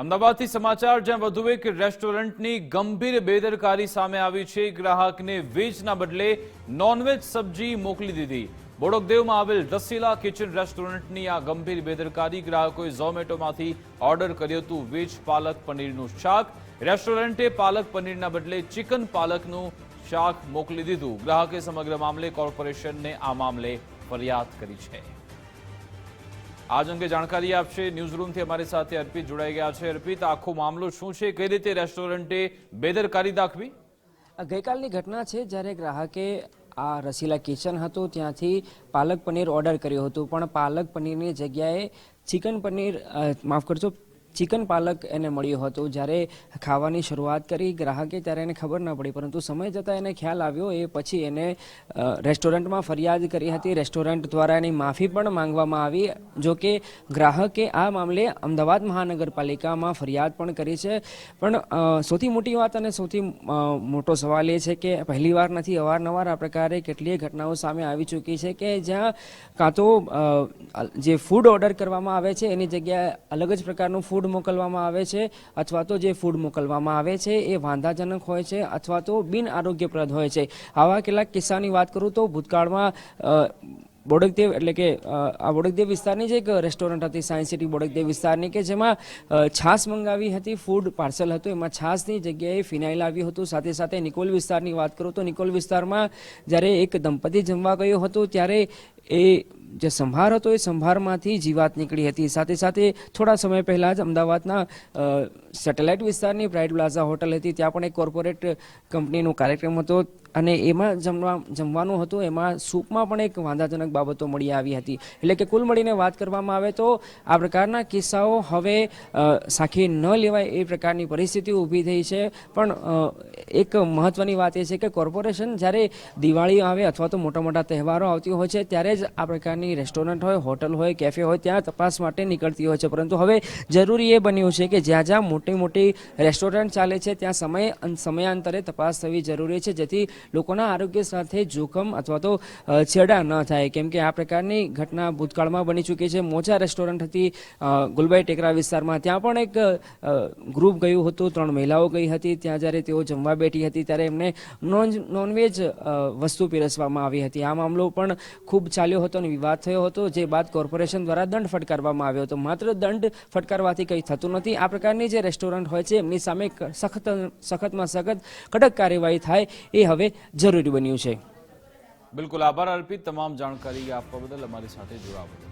અમદાવાદથી સમાચાર, જ્યાં વધુ એક રેસ્ટોરન્ટની ગંભીર બેદરકારી સામે આવી છે. ગ્રાહકને વેજના બદલે નોનવેજ સબ્જી મોકલી દીધી. બોડકદેવમાં આવેલ રસીલા કિચન રેસ્ટોરન્ટની આ ગંભીર બેદરકારી ગ્રાહકોએ ઝોમેટોમાંથી ઓર્ડર કર્યું હતું. વેજ પાલક પનીરનું શાક. રેસ્ટોરન્ટે પાલક પનીરના બદલે ચિકન પાલકનું શાક મોકલી દીધું. ગ્રાહકે સમગ્ર મામલે કોર્પોરેશનને આ મામલે ફરિયાદ કરી છે. આજ અંગે જાણકારી આપશે. ન્યૂઝ રૂમથી અમારી સાથે અર્પિત જોડાઈ ગયા છે. અર્પિત, આખો મામલો શું છે? કઈ રીતે રેસ્ટોરન્ટે બેદરકારી દાખવી? ગઈકાલની ઘટના છે જ્યારે ગ્રાહકે આ રસીલા કિચન હતું, ત્યાંથી પાલક પનીર ઓર્ડર કર્યું હતું. પણ પાલક પનીરની જગ્યાએ ચિકન પનીર માફ કરજો ચિકન પાલક એને મળ્યું હતું. જ્યારે ખાવાની શરૂઆત કરી ગ્રાહકે ત્યારે એને ખબર ન પડી, પરંતુ સમય જતાં એને ખ્યાલ આવ્યો. એ પછી એને રેસ્ટોરન્ટમાં ફરિયાદ કરી હતી. રેસ્ટોરન્ટ દ્વારા એની માફી પણ માંગવામાં આવી, જો કે ગ્રાહકે આ મામલે અમદાવાદ મહાનગરપાલિકામાં ફરિયાદ પણ કરી છે. પણ સૌથી મોટી વાત અને સૌથી મોટો સવાલ એ છે કે પહેલીવાર નથી, અવારનવાર આ પ્રકારે કેટલીય ઘટનાઓ સામે આવી ચૂકી છે કે જ્યાં કાં તો જે ફૂડ ઓર્ડર કરવામાં આવે છે, એની જગ્યાએ અલગ જ પ્રકારનું ફૂડ મોકલવામાં આવે છે અથવા તો જે ફૂડ મોકલવામાં આવે છે એ વાંધાજનક હોય છે અથવા તો બિન આરોગ્યપ્રદ હોય છે. આવા કેટલાક કિસ્સાની વાત કરું તો ભૂતકાળમાં બોડકદેવ એટલે કે આ બોડકદેવ વિસ્તારની જ એક રેસ્ટોરન્ટ હતી સાયન્સ સિટી બોડકદેવ વિસ્તારની, કે જેમાં છાશ મંગાવી હતી ફૂડ પાર્સલ હતું. એમાં છાશની જગ્યાએ ફિનાઇલ આવ્યું હતું. સાથે સાથે નિકોલ વિસ્તારની વાત કરું તો નિકોલ વિસ્તારમાં જ્યારે એક દંપતી જમવા ગયું હતું ત્યારે એ જે સંભાર હતો એ સંભારમાંથી જીવાત નીકળી હતી. સાથે સાથે થોડા સમય પહેલાં જ અમદાવાદના સેટેલાઇટ વિસ્તારની બ્રાઇટ પ્લાઝા હોટલ હતી. ત્યાં પણ એક કોર્પોરેટ કંપનીનો કાર્યક્રમ હતો અને એમાં જમવા, જમવાનું હતું. એમાં સૂપમાં પણ એક વાંધાજનક બાબતો મળી આવી હતી. એટલે કે કુલ મળીને વાત કરવામાં આવે તો આ પ્રકારના કિસ્સાઓ હવે સાખી ન લેવાય એ પ્રકારની પરિસ્થિતિ ઊભી થઈ છે. પણ એક મહત્ત્વની વાત એ છે કે કોર્પોરેશન જ્યારે દિવાળી આવે અથવા તો મોટા મોટા તહેવારો આવતી હોય છે, ત્યારે જ આ પ્રકારની રેસ્ટોરન્ટ હોય હોટલ હોય કેફે હોય, ત્યાં તપાસ માટે નીકળતી હોય છે. પરંતુ હવે જરૂરી એ બન્યું છે કે જ્યાં જ્યાં મોટી મોટી રેસ્ટોરન્ટ ચાલે છે, ત્યાં સમય સમયાંતરે તપાસ થવી જરૂરી છે, જેથી લોકોના આરોગ્ય સાથે જોખમ અથવા તો છેડા ન થાય. કેમ કે આ પ્રકારની ઘટના ભૂતકાળમાં બની ચૂકી છે. મોજા રેસ્ટોરન્ટ હતી ગુલબાઈ ટેકરા વિસ્તારમાં. ત્યાં પણ એક ગ્રુપ ગયું હતું. ત્રણ મહિલાઓ ગઈ હતી. ત્યાં જ્યારે તેઓ જમવા બેઠી હતી, ત્યારે એમને નોન નોનવેજ વસ્તુ પીરસવામાં આવી હતી. આ મામલો પણ ખૂબ ચાલ્યો હતો અને વિવાદ થયો હતો, જે બાદ કોર્પોરેશન દ્વારા દંડ ફટકારવામાં આવ્યો હતો. માત્ર દંડ ફટકારવાથી કંઈ થતું નથી. આ પ્રકારની જે રેસ્ટોરન્ટ હોય છે, એમની સામે સખત, સખતમાં સખત કડક કાર્યવાહી થાય, એ હવે જરૂરી બન્યું છે. બિલકુલ આભાર અર્પિત. તમામ જાણકારી આપવા બદલ અમારી સાથે જોડાવા